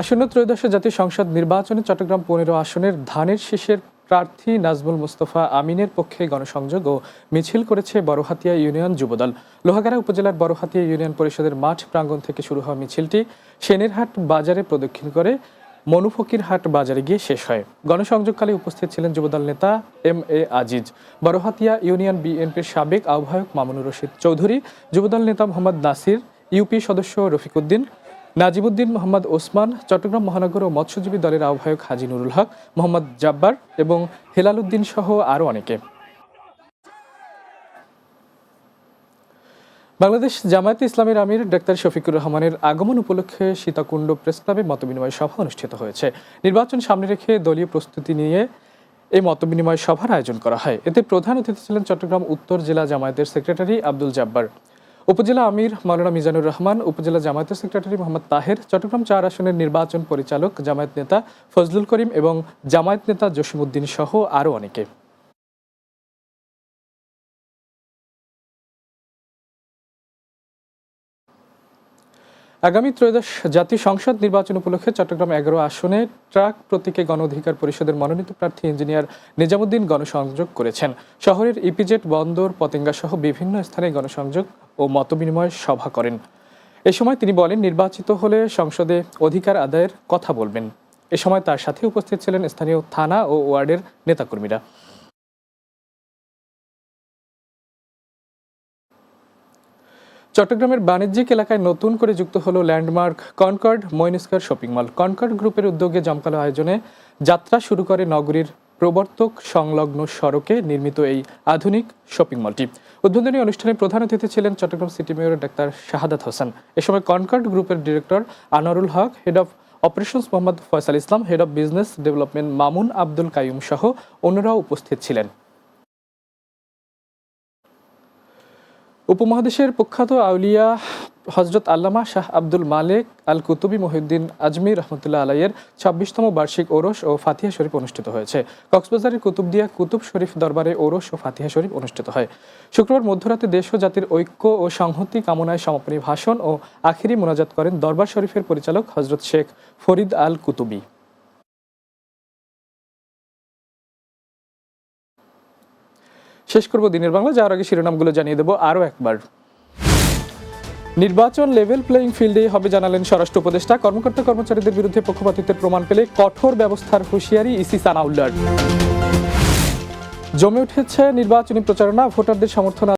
আসন্ন ত্রয়োদশ জাতীয় সংসদ নির্বাচনে চট্টগ্রাম পনেরো আসনের ধানের শীষের প্রার্থী নাজমুল মুস্তফা আমিনের পক্ষে গণসংযোগ ও মিছিল করেছে বড়হাতিয়া ইউনিয়ন যুবদল। লোহাগাড়া উপজেলার বড়হাতিয়া ইউনিয়ন পরিষদের মাঠ প্রাঙ্গণ থেকে শুরু হওয়া মিছিলটি সেনেরহাট বাজারে প্রদক্ষিণ করে মনুফকিরহাট বাজারে গিয়ে শেষ হয়। গণসংযোগকালে উপস্থিত ছিলেন যুবদল নেতা M A Aziz. Barohatia union বিএনপির সাবেক আহ্বায়ক মামুনুর রশিদ চৌধুরী, যুবদল নেতা মোহাম্মদ নাসির, ইউপি সদস্য রফিকুদ্দিন নাজিমুদ্দিন মোহাম্মদ ওসমান, চট্টগ্রাম মহানগর ও মৎস্যজীবী দলের আহ্বায়ক হাজি নুরুল হক, মোহাম্মদ জাব্বার এবং হেলাল উদ্দিন সহ আরও অনেকে। বাংলাদেশ জামায়াতে ইসলামের আমির ডাক্তার শফিকুর রহমানের আগমন উপলক্ষে সীতাকুণ্ড প্রেস ক্লাবে মতবিনিময় সভা অনুষ্ঠিত হয়েছে। নির্বাচন সামনে রেখে দলীয় প্রস্তুতি নিয়ে এই মতবিনিময় সভার আয়োজন করা হয়। এতে প্রধান অতিথি ছিলেন চট্টগ্রাম উত্তর জেলা জামায়াতের সেক্রেটারি আব্দুল জাব্বার। উপজেলা আমির মাওলানা মিজানুর রহমান, উপজেলা জামায়াতের সেক্রেটারি মোহাম্মদ তাহের, চট্টগ্রাম চার আসনের নির্বাচন পরিচালক জামায়াত নেতা ফজলুল করিম এবং জামায়াত নেতা জসিমউদ্দিন সহ আরও অনেকে। আগামী ত্রয়োদশ জাতীয় সংসদ নির্বাচন উপলক্ষে চট্টগ্রাম এগারো আসনে ট্রাক প্রতীকে গণ অধিকার পরিষদের মনোনীত প্রার্থী ইঞ্জিনিয়ার নিজামুদ্দিন গণসংযোগ করেছেন। শহরের ইপিজেট বন্দর, পতেঙ্গা সহ বিভিন্ন স্থানে গণসংযোগ ও মতবিনিময় সভা করেন। এ সময় তিনি বলেন, নির্বাচিত হলে সংসদে অধিকার আদায়ের কথা বলবেন। এ সময় তার সাথে উপস্থিত ছিলেন স্থানীয় থানা ও ওয়ার্ডের নেতাকর্মীরা। চট্টগ্রামের বাণিজ্যিক এলাকায় নতুন করে যুক্ত হলো ল্যান্ডমার্ক কনকর্ড মইনিস্কার শপিং মল। কনকর্ড গ্রুপের উদ্যোগে জমকালো আয়োজনে যাত্রা শুরু করে নগরীর প্রবর্তক সংলগ্ন সড়কে নির্মিত এই আধুনিক শপিং মলটি। উদ্বোধনী অনুষ্ঠানে প্রধান অতিথি ছিলেন Chattogram city mayor doctor Shahadat Hossain. এ সময় কনকর্ড গ্রুপের director Anwarul Haque, head of operations Mohammad Faisal Islam, head of business development Mamun Abdul Qayyum সহ অন্যরাও উপস্থিত ছিলেন। উপমহাদেশের প্রখ্যাত আউলিয়া হজরত আল্লামা শাহ আব্দুল মালেক আল কুতুবি মহিউদ্দিন আজমির রহমতুল্লাহ আলাইয়ের ছাব্বিশতম বার্ষিক ওরস ও ফাতিহা শরীফ অনুষ্ঠিত হয়েছে। কক্সবাজারের কুতুবদিয়া কুতুব শরীফ দরবারে ওরস ও ফাতিহা শরীফ অনুষ্ঠিত হয়। শুক্রবার মধ্যরাতে দেশ ও জাতির ঐক্য ও সংহতি কামনায় সমাপনী ভাষণ ও আখিরি মোনাজাত করেন দরবার শরীফের পরিচালক হজরত শেখ ফরিদ আল কুতুবি শেষ করব দিনের বাংলা। যাওয়ার আগে শিরোনামগুলো জানিয়ে দেবো আরও একবার। নির্বাচন লেভেল প্লেয়িং ফিল্ডে হবে জানালেন স্বরাষ্ট্র উপদেষ্টা। কর্মকর্তা কর্মচারীদের বিরুদ্ধে পক্ষপাতিত্বের প্রমাণ পেলে কঠোর ব্যবস্থার হুঁশিয়ারি ইসি সানাউল্লার। জমে উঠেছে নির্বাচনী প্রচারণা। ভোটারদের সমর্থন